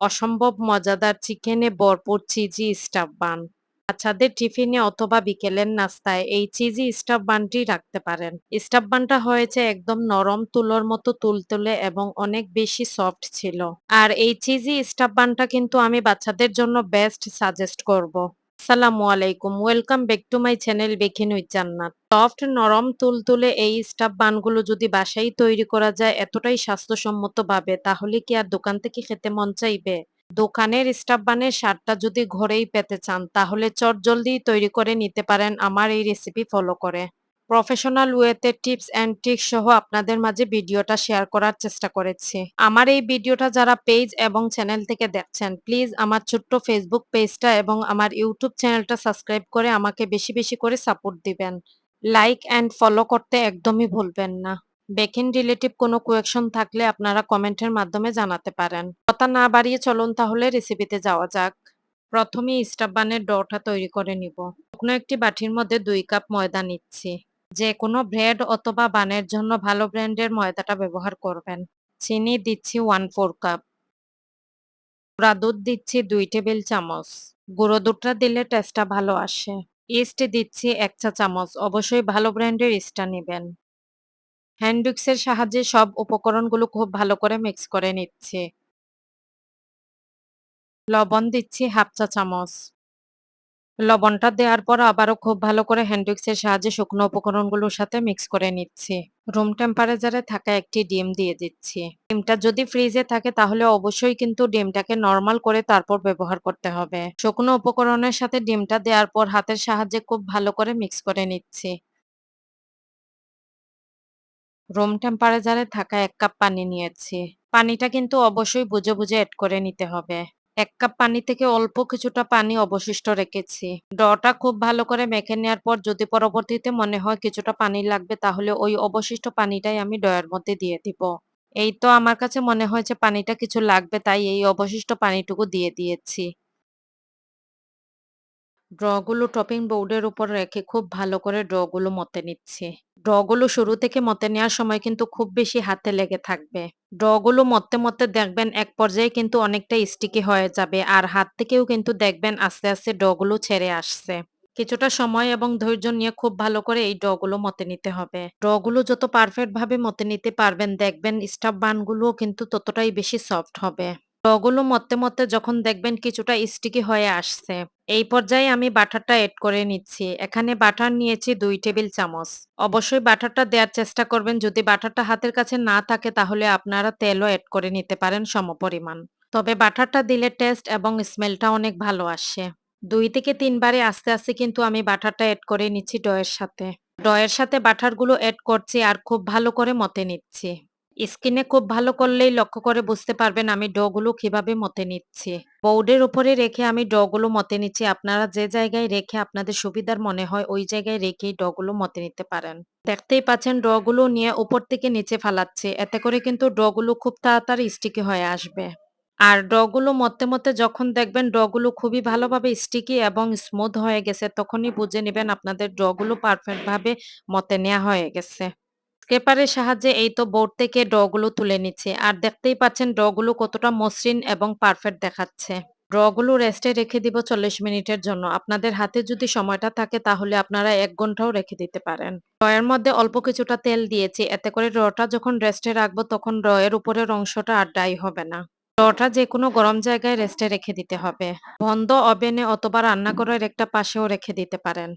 অসম্ভব মজাদার চিকেনে ভরপুর চিজি স্টাফ বান। বাচ্চাদের টিফিনে অথবা বিকেলের নাস্তায় এই চিজি স্টাফ বানটি রাখতে পারেন। স্টাফ বানটা হয়েছে একদম নরম তুলোর মতো তুলতুলে এবং অনেক বেশি সফট ছিল। আর এই চিজি স্টাফ বানটা কিন্তু আমি বাচ্চাদের জন্য বেস্ট সাজেস্ট করব। আসসালামু আলাইকুম। Welcome back to my channel বেখিন with Jannat soft নরম, তুলতুলে এই স্টাফ বানগুলো যদি বাসায় তৈরি করা যায়, এতটাই স্বাস্থ্যসম্মত ভাবে, তাহলে কি আর দোকান থেকে খেতে মন চাইবে? দোকানের স্টাফ বানের স্বাদটা যদি ঘরেই পেতে চান, তাহলে চট জলদি তৈরি করে নিতে পারেন, আমার এই রেসিপি ফলো করে। প্রফেশনাল ওয়েতে টিপস অ্যান্ড ট্রিক্স সহ আপনাদের মাঝে ভিডিওটা শেয়ার করার চেষ্টা করেছি। আমার এই ভিডিওটা যারা পেজ এবং চ্যানেল থেকে দেখছেন প্লিজ আমার ছোট্ট ফেসবুক পেজটা এবং আমার ইউটিউব চ্যানেলটা সাবস্ক্রাইব করে আমাকে বেশি বেশি করে সাপোর্ট দিবেন। লাইক অ্যান্ড ফলো করতে একদমই ভুলবেন না। বেকিং রিলেটিভ কোনো কোয়েকশন থাকলে আপনারা কমেন্টের মাধ্যমে জানাতে পারেন। কথা না বাড়িয়ে চলুন তাহলে রেসিপিতে যাওয়া যাক। প্রথমে স্টাফ বানের ডটা তৈরি করে নিব। শুকনো একটি বাটির মধ্যে দুই কাপ ময়দা নিচ্ছি। যে কোনো ব্রেড অথবা বানের জন্য ভালো ব্র্যান্ডের ময়দাটা ব্যবহার করবেন। চিনি দিচ্ছি ওয়ান ফোর কাপ গুঁড়া দুধ দিচ্ছি দুই টেবিল চামচ। গুঁড়ো দুধটা দিলে টেস্টটা ভালো আসে। ইস্ট দিচ্ছি এক চা চামচ। অবশ্যই ভালো ব্র্যান্ডের ইস্টটা নেবেন। হ্যান্ডউইক্সের সাহায্যে সব উপকরণগুলো খুব ভালো করে মিক্স করে নিচ্ছি। লবণ দিচ্ছি হাফ চা চামচ। লবণটা দেওয়ার পর আবারও খুব ভালো করে হ্যান্ডউইক্সের সাহায্যে শুকনো উপকরণগুলোর সাথে মিক্স করে নিচ্ছি। রুম টেম্পারেচারে থাকা একটি ডিম দিয়ে দিচ্ছি। ডিমটা যদি ফ্রিজে থাকে তাহলে অবশ্যই কিন্তু ডিমটাকে নর্মাল করে তারপর ব্যবহার করতে হবে। শুকনো উপকরণের সাথে ডিমটা দেওয়ার পর হাতের সাহায্যে খুব ভালো করে মিক্স করে নিচ্ছি। রুম টেম্পারেচারে থাকা এক কাপ পানি নিয়েছি। পানিটা কিন্তু অবশ্যই বুঝে বুঝে এড করে নিতে হবে। এক কাপ পানি থেকে অল্প কিছুটা পানি অবশিষ্ট রেখেছি। ডটা খুব ভালো করে মেখে নেওয়ার পর যদি পরবর্তীতে মনে হয় কিছুটা পানি লাগবে তাহলে ওই অবশিষ্ট পানিটাই আমি ডয়ের মধ্যে দিয়ে দিব। এই তো আমার কাছে মনে হয়েছে পানিটা কিছু লাগবে তাই এই অবশিষ্ট পানিটুকু দিয়ে দিয়েছি। ড্রগুলো টপিং বোর্ডের উপর রেখে খুব ভালো করে ড্রগুলো মতে নিচ্ছি। ড্রগুলো শুরু থেকে মতে নেওয়ার সময় কিন্তু খুব বেশি হাতে লেগে থাকবে। ড্রগুলো মতে মতে দেখবেন এক পর্যায়ে কিন্তু অনেকটা স্টিকি হয়ে যাবে আর হাত থেকেও কিন্তু দেখবেন আস্তে আস্তে ডগুলো ছেড়ে আসছে। কিছুটা সময় এবং ধৈর্য নিয়ে খুব ভালো করে এই ডগুলো মতে নিতে হবে। ডগুলো যত পারফেক্ট ভাবে মতে নিতে পারবেন, দেখবেন স্টাফ বানগুলো কিন্তু ততটাই বেশি সফট হবে। ডগুলো মতে মতে যখন দেখবেন কিছুটা স্টিকি হয়ে আসছে, এই পর্যায়ে আমি বাটারটা এড করে নিচ্ছি। এখানে বাটার নিয়েছি দুই টেবিল চামচ। অবশ্যই বাটারটা দেওয়ার চেষ্টা করবেন। যদি বাটারটা হাতের কাছে না থাকে, তাহলে আপনারা তেলও এড করে নিতে পারেন সমপরিমাণ। তবে বাটারটা দিলে টেস্ট এবং স্মেলটা অনেক ভালো আসে। দুই থেকে তিনবারে আস্তে আস্তে কিন্তু আমি বাটারটা এড করে নিচ্ছি ডয়ের সাথে। ডয়ের সাথে বাটারগুলো এড করছি আর খুব ভালো করে মতে নিচ্ছি। স্কিনে খুব ভালো করলেই লক্ষ্য করে বুঝতে পারবেন আমি ডগুলো কীভাবে মতে নিচ্ছি। বোর্ডের উপরে রেখে আমি ডগুলো মতে নিচ্ছি। আপনারা যে জায়গায় রেখে আপনাদের সুবিধার মনে হয় ওই জায়গায় রেখেই ডগুলো মতে নিতে পারেন। দেখতেই পাচ্ছেন ডগুলো নিয়ে উপর থেকে নিচে ফালাচ্ছে। এতে করে কিন্তু ডগুলো খুব তাড়াতাড়ি স্টিকি হয়ে আসবে। আর ডগুলো মতে মতে যখন দেখবেন ডগুলো খুবই ভালোভাবে স্টিকি এবং স্মুথ হয়ে গেছে, তখনই বুঝে নেবেন আপনাদের ডগুলো পারফেক্ট ভাবে মতে নেওয়া হয়ে গেছে। স্ক্রেপারের সাহায্যে এই তো বোর্ড থেকে ড্রগুলো তুলে নিচ্ছে। আর দেখতেই পাচ্ছেন ড্রগুলো কতটা মসৃণ এবং পারফেক্ট দেখাচ্ছে। ড্রগুলো রেস্টে রেখে দিব চল্লিশ মিনিটের জন্য। আপনাদের হাতে যদি সময়টা থাকে তাহলে আপনারা এক ঘন্টাও রেখে দিতে পারেন। ড্রয়ের মধ্যে অল্প কিছুটা তেল দিয়েছি। এতে করে ড্রটা যখন রেস্টে রাখব তখন ড্রয়ের উপরের অংশটা আর ডাই হবে না। ড্রটা যে কোনো গরম জায়গায় রেস্টে রেখে দিতে হবে। বন্ধ ওভেনে অথবা রান্নাঘরের একটা পাশেও রেখে দিতে পারেন।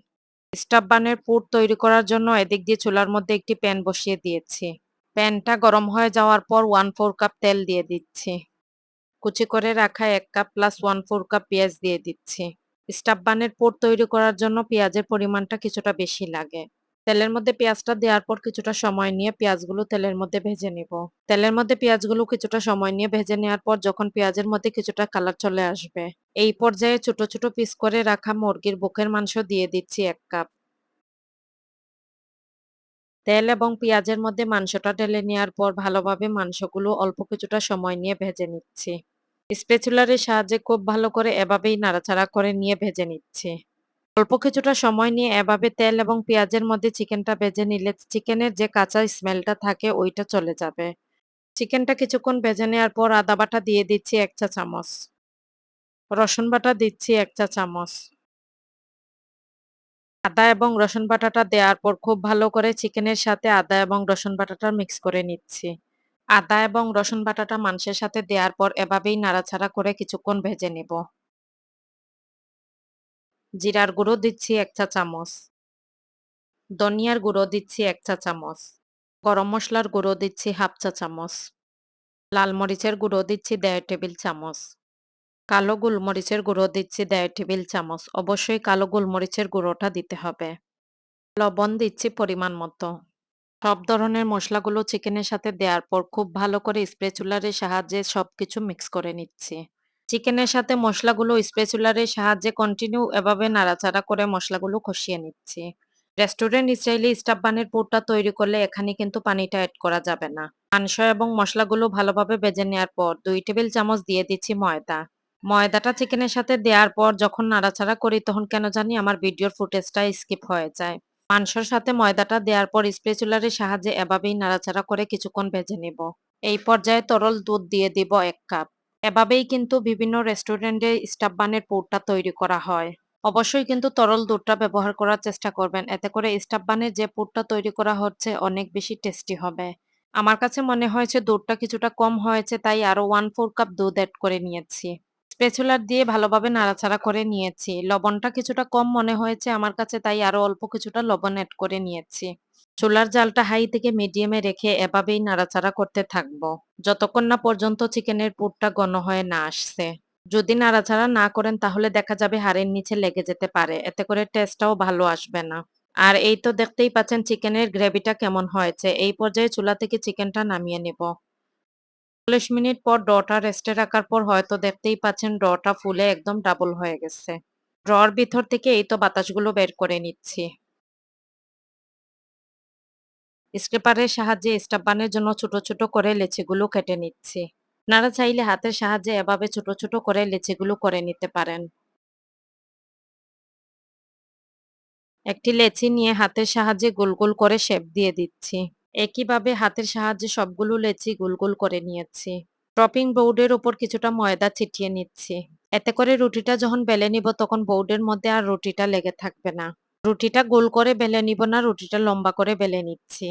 স্টাফ বানের পুর তৈরি করার জন্য এদিক দিয়ে চুলার মধ্যে একটি প্যান বসিয়ে দিয়েছি। প্যানটা গরম হয়ে যাওয়ার পর ওয়ান ফোর কাপ তেল দিয়ে দিচ্ছি। কুচি করে রাখা এক cup plus one four cup পেঁয়াজ দিয়ে দিচ্ছি। স্টাফ বানের পুর তৈরি করার জন্য পেঁয়াজের পরিমাণটা কিছুটা বেশি লাগে। তেলের মধ্যে পেঁয়াজটা দেওয়ার পর কিছুটা সময় নিয়ে পেঁয়াজগুলো তেলের মধ্যে ভেজে নিব। তেলের মধ্যে পেঁয়াজগুলো কিছুটা সময় নিয়ে ভেজে নেওয়ার পর যখন পেঁয়াজের মধ্যে কিছুটা কালার চলে আসবে এই পর্যায়ে ছোট ছোট পিস করে রাখা মুরগির বুকের মাংস দিয়ে দিচ্ছি এক কাপ। তেল এবং পেঁয়াজের মধ্যে মাংসটা ঢেলে নেওয়ার পর ভালোভাবে মাংসগুলো অল্প কিছুটা সময় নিয়ে ভেজে নিচ্ছি। স্পেচুলারের সাহায্যে খুব ভালো করে এভাবেই নাড়াচাড়া করে নিয়ে ভেজে নিচ্ছি। অল্প কিছুটা সময় নিয়ে এভাবে তেল এবং পেঁয়াজের মধ্যে চিকেনটা ভেজে নিলে চিকেনের যে কাঁচা স্মেলটা থাকে ওইটা চলে যাবে। চিকেনটা কিছুক্ষণ ভেজে নেওয়ার পর আদা বাটা দিয়ে দিচ্ছি ১ চা চামচ। রসুন বাটা দিচ্ছি ১ চা চামচ। আদা এবং রসুন বাটাটা দেওয়ার পর খুব ভালো করে চিকেনের সাথে আদা এবং রসুন বাটাটা মিক্স করে নিচ্ছি। আদা এবং রসুন বাটাটা মাংসের সাথে দেওয়ার পর এভাবেই নাড়াচাড়া করে কিছুক্ষণ ভেজে নেব। জিরার গুঁড়ো দিচ্ছি ১ চা চামচ। ধনিয়ার গুঁড়ো দিচ্ছি ১ চা চামচ। গরম মশলার গুঁড়ো দিচ্ছি ১/২ চা চামচ। লাল মরিচের গুঁড়ো দিচ্ছি ১.৫ টেবিল চামচ। কালো গোলমরিচের গুঁড়ো দিচ্ছি দেড় টেবিল চামচ। অবশ্যই কালো গোলমরিচের গুঁড়োটা দিতে হবে। লবণ দিচ্ছি পরিমাণ মতো। সব ধরনের মশলাগুলো চিকেনের সাথে দেওয়ার পর খুব ভালো করে স্প্যাচুলারের সাহায্যে সবকিছু মিক্স করে নিচ্ছি। চিকেনের সাথে মসলাগুলো স্প্যাচুলারের সাহায্যে কন্টিনিউ এভাবে নাড়াচাড়া করে মশলাগুলো কষিয়ে নিচ্ছি। রেস্টুরেন্ট স্টাইলে স্টাফ বানের পুরটা তৈরি করলে এখানে কিন্তু পানিটা এড করা যাবে না। মাংস এবং মশলাগুলো ভালোভাবে ভেজে নেওয়ার পর দুই টেবিল চামচ দিয়ে দিচ্ছি ময়দা। ময়দাটা চিকেনের সাথে দেওয়ার পর যখন নাড়াচাড়া করি, তখন কেন জানি আমার ভিডিওর ফুটেজটা স্কিপ হয়ে যায়। মাংসর সাথে ময়দাটা দেওয়ার পর স্প্যাচুলারের সাহায্যে এভাবেই নাড়াচাড়া করে কিছুক্ষণ ভেজে নেব। এই পর্যায়ে তরল দুধ দিয়ে দিব এক কাপ। এভাবেই কিন্তু বিভিন্ন রেস্টুরেন্টে স্টাফ বানের পুরটা তৈরি করা হয়। অবশ্যই কিন্তু তরল দুধটা ব্যবহার করার চেষ্টা করবেন। এতে করে স্টাফ বানের যে পুরটা তৈরি করা হচ্ছে, অনেক বেশি টেস্টি হবে। আমার কাছে মনে হয়েছে দুধটা কিছুটা কম হয়েছে, তাই আরও 1/4 কাপ দুধ অ্যাড করে নিয়েছি। স্প্যাচুলার দিয়ে ভালোভাবে নাড়াচাড়া করে নিয়েছি। লবণটা কিছুটা কম মনে হয়েছে আমার কাছে, তাই আরও অল্প কিছুটা লবণ এড করে নিয়েছি। চুলার জালটা হাই থেকে মিডিয়ামে রেখে এভাবেই নাড়াচাড়া করতে থাকব। যতক্ষণ না পর্যন্ত চিকেনের পুরটা ঘন হয়ে না আসছে। যদি নাড়াচাড়া না করেন, তাহলে দেখা যাবে হাড়ের নিচে লেগে যেতে পারে। এতে করে টেস্টটাও ভালো আসবে না। আর এই তো দেখতেই পাচ্ছেন, চিকেনের গ্রেভিটা কেমন হয়েছে। এই পর্যায়ে চুলা থেকে চিকেনটা নামিয়ে নেব। ৪০ মিনিট পর ডটা রেস্টে রাখার পর হয়তো দেখতেই পাচ্ছেন ডটা ফুলে একদম ডাবল হয়ে গেছে। ড্রর ভিতর থেকে এই তো বাতাসগুলো বের করে নিচ্ছি। স্ক্রেপারের সাহায্যে স্টাফ বানের জন্য ছোট, ছোট করে লেচিগুলো কেটে নিচ্ছি। আপনারা চাইলে হাতের সাহায্যে এভাবে ছোট, ছোট করে লেচিগুলো করে নিতে পারেন। একটি লেচি নিয়ে হাতের সাহায্যে গোল, গোল করে শেপ দিয়ে দিচ্ছি। একইভাবে হাতের সাহায্যে সবগুলো লেচি গোল, গোল করে নিয়েছি। টপিং বোর্ডের উপর কিছুটা ময়দা ছিটিয়ে নিচ্ছি। এতে করে রুটিটা যখন বেলে নিব তখন বোর্ডের মধ্যে আর রুটিটা লেগে থাকবে না। রুটিটা গোল করে বেলে নিব না, রুটিটা লম্বা করে বেলে নিচ্ছি।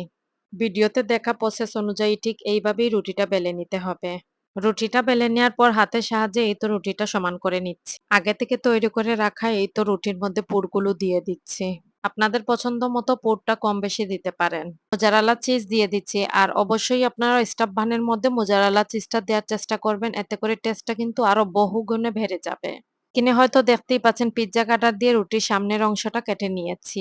ভিডিওতে দেখা প্রসেস অনুযায়ী ঠিক এইভাবেই রুটিটা বেলে নিতে হবে। রুটিটা বেলে নেওয়ার পর হাতের সাহায্যে এই তো রুটিটা সমান করে নিচ্ছি। আগে থেকে তৈরি করে রাখা এই তো রুটির মধ্যে পুরগুলো দিয়ে দিচ্ছি। আপনাদের পছন্দ মতো পুরটা কম বেশি দিতে পারেন। মোজারালা চিজ দিয়ে দিচ্ছি আর অবশ্যই আপনারা স্টাফ বানের মধ্যে মোজারালা চিজটা দেওয়ার চেষ্টা করবেন এতে করে টেস্টটা কিন্তু আরও বহুগুণে বেড়ে যাবে। কিনে হয়তো দেখতেই পাচ্ছেন পিজ্জা কাটার দিয়ে রুটির সামনের অংশটা কেটে নিয়েছি।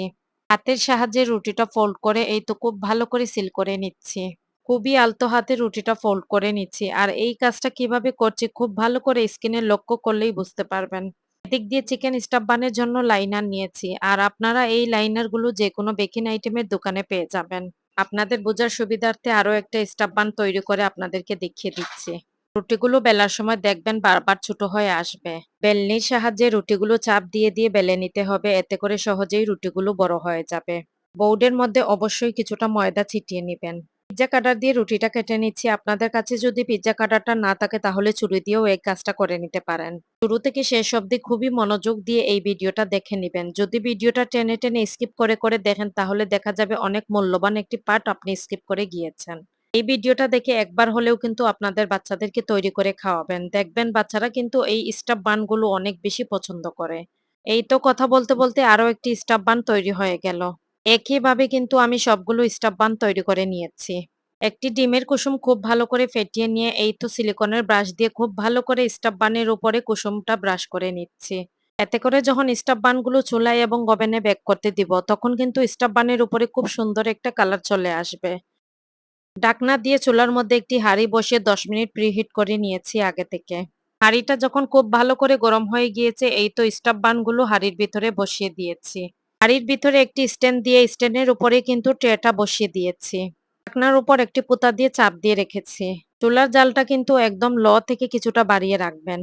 হাতের সাহায্যে রুটিটা ফোল্ড করে এই তো খুব ভালো করে সিল করে নিচ্ছি। খুবই আলতো হাতে রুটিটা ফোল্ড করে নিচ্ছি আর এই কাজটা কীভাবে করছি খুব ভালো করে স্কিনে লক্ষ্য করলেই বুঝতে পারবেন। এদিক দিয়ে চিকেন স্টাফ বানের জন্য লাইনার নিয়েছি আর আপনারা এই লাইনারগুলো যে কোনো বেকিং আইটেমের দোকানে পেয়ে যাবেন। আপনাদের বোঝার সুবিধার্থে আরও একটা স্টাফ বান তৈরি করে আপনাদেরকে দেখিয়ে দিচ্ছি। রুটিগুলো বেলার সময় দেখবেন বারবার ছোট হয়ে আসবে। বেলনির সাহায্যে রুটিগুলো চাপ দিয়ে দিয়ে বেলে নিতে হবে, এতে করে সহজেই রুটিগুলো বড় হয়ে যাবে। বোর্ডের মধ্যে অবশ্যই কিছুটা ময়দা ছিটিয়ে নিবেন। পিজ্জা কাটার দিয়ে রুটিটা কেটে নিচ্ছি। আপনাদের কাছে যদি পিজ্জা কাটারটা না থাকে তাহলে ছুরি দিয়েও এই কাজটা করে নিতে পারেন। শুরু থেকে শেষ অবধি খুবই মনোযোগ দিয়ে এই ভিডিওটা দেখে নিবেন। যদি ভিডিওটা টেনে, টেনে স্কিপ করে, করে দেখেন তাহলে দেখা যাবে অনেক মূল্যবান একটি পার্ট আপনি স্কিপ করে গিয়েছেন। এই ভিডিওটা দেখে একবার হলেও কিন্তু আপনাদের বাচ্চাদেরকে তৈরি করে খাওয়াবেন। দেখবেন বাচ্চারা কিন্তু এই স্টাফ বানগুলো অনেক বেশি পছন্দ করে। এই তো কথা বলতে, বলতে আরও একটি স্টাফ বান তৈরি হয়ে গেল। একইভাবে কিন্তু আমি সবগুলো স্টাফ বান তৈরি করে নিয়েছি। একটি ডিমের কুসুম খুব ভালো করে ফেটিয়ে নিয়ে এই তো সিলিকনের ব্রাশ দিয়ে খুব ভালো করে স্টাফ বানের উপরে কুসুমটা ব্রাশ করে নিচ্ছি। এতে করে যখন স্টাফ বানগুলো চুলায় এবং ওভেনে বেক করতে দিব, তখন কিন্তু স্টাফ বানের উপরে খুব সুন্দর একটা কালার চলে আসবে। ডাকনা দিয়ে চুলার মধ্যে একটি হাঁড়ি বসিয়ে ১০ মিনিট প্রিহিট করে নিয়েছি আগে থেকে। হাঁড়িটা যখন খুব ভালো করে গরম হয়ে গিয়েছে, এই তো স্টাফ বানগুলো হাঁড়ির ভিতরে বসিয়ে দিয়েছি। হাঁড়ির ভিতরে একটি স্ট্যান্ড দিয়ে স্ট্যান্ডের উপরে কিন্তু ট্রেটা বসিয়ে দিয়েছি। ঢাকনার উপর একটি পোতা দিয়ে চাপ দিয়ে রেখেছি। চুলার জালটা কিন্তু একদম ল থেকে কিছুটা বাড়িয়ে রাখবেন।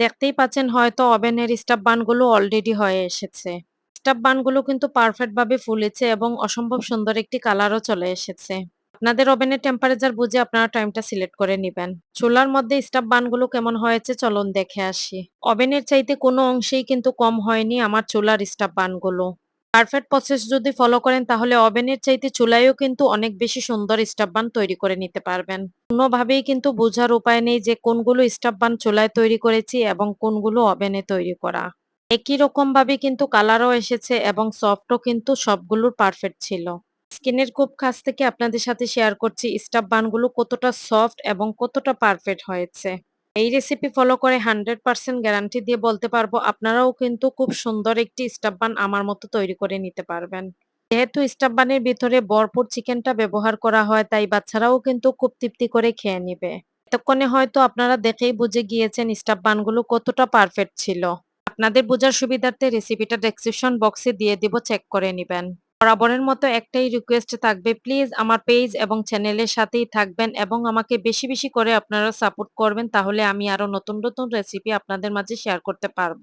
দেখতেই পাচ্ছেন হয়তো ওভেনের স্টাফ বানগুলো অলরেডি হয়ে এসেছে। স্টাফ বানগুলো কিন্তু পারফেক্টভাবে ফুলেছে এবং অসম্ভব সুন্দর একটি কালারও চলে এসেছে। আপনাদের ওভেনের টেম্পারেচার বুঝে আপনারা টাইমটা সিলেক্ট করে নিবেন। চুলার মধ্যে স্টাফ বানগুলো কেমন হয়েছে চলুন দেখে আসি। ওভেনের চাইতে কোনো অংশেই কিন্তু কম হয়নি আমার চুলার স্টাফ বানগুলো। পারফেক্ট প্রসেস যদি ফলো করেন তাহলে ওভেনের চাইতে চুলায়ও কিন্তু অনেক বেশি সুন্দর স্টাফ বান তৈরি করে নিতে পারবেন। কোনোভাবেই কিন্তু বোঝার উপায় নেই যে কোনগুলো স্টাফ বান চুলায় তৈরি করেছি এবং কোনগুলো ওভেনে তৈরি করা। একই রকম ভাবে কিন্তু কালারও এসেছে এবং সফটও কিন্তু সবগুলোর পারফেক্ট ছিল। স্কিনের খুব কাছ থেকে আপনাদের সাথে শেয়ার করছি, স্টাফ বানগুলো কতটা সফট এবং কতটা পারফেক্ট হয়েছে। এই রেসিপি ফলো করে 100% গ্যারান্টি দিয়ে বলতে পারব, আপনারাও কিন্তু খুব সুন্দর একটি স্টাফ বান আমার মতো তৈরি করে নিতে পারবেন। যেহেতু স্টাফ বানের ভিতরে ভরপুর চিকেনটা ব্যবহার করা হয়, তাই বাচ্চারাও কিন্তু খুব তৃপ্তি করে খেয়ে নিবে। এতক্ষণে হয়তো আপনারা দেখেই বুঝে গিয়েছেন স্টাফ বানগুলো কতটা পারফেক্ট ছিল। আপনাদের বোঝার সুবিধার্থে রেসিপিটা ডেসক্রিপশন বক্সে দিয়ে দিব চেক করে নিবেন। বরাবরের মতো একটাই রিকোয়েস্ট থাকবে প্লিজ আমার পেজ এবং চ্যানেলের সাথেই থাকবেন এবং আমাকে বেশি, বেশি করে আপনারা সাপোর্ট করবেন তাহলে আমি আরও নতুন, নতুন রেসিপি আপনাদের মাঝে শেয়ার করতে পারব।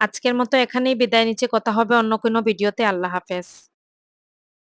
আজকের মতো এখানেই বিদায় নিচ্ছে কথা হবে অন্য কোনো ভিডিওতে আল্লাহ হাফেজ।